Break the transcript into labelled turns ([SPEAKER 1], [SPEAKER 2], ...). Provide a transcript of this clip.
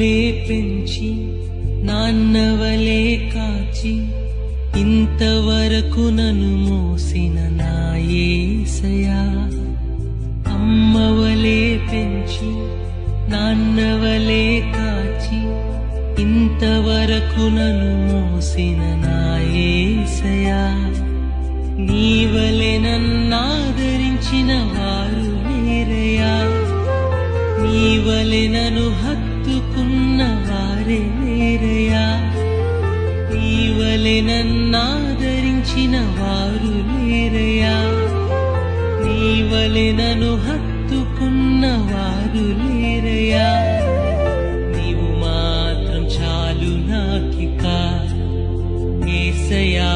[SPEAKER 1] నీవలే పెంచి నాన్నవలే కాచి ఇంతవరకు నన్ను మోసిన నాయేసయా అమ్మవలే పెంచి నాన్నవలే కాచి ఇంతవరకు నన్ను మోసిన నాయే ఈవలి నను హత్తుకున్న వారే లేరయా ఈవలి నన్నాదరించిన వారు లేరయా నీవలి నను హత్తుకున్న వారు లేరయా నీవు మాత్రం చాలు నాకిక. ఏసయా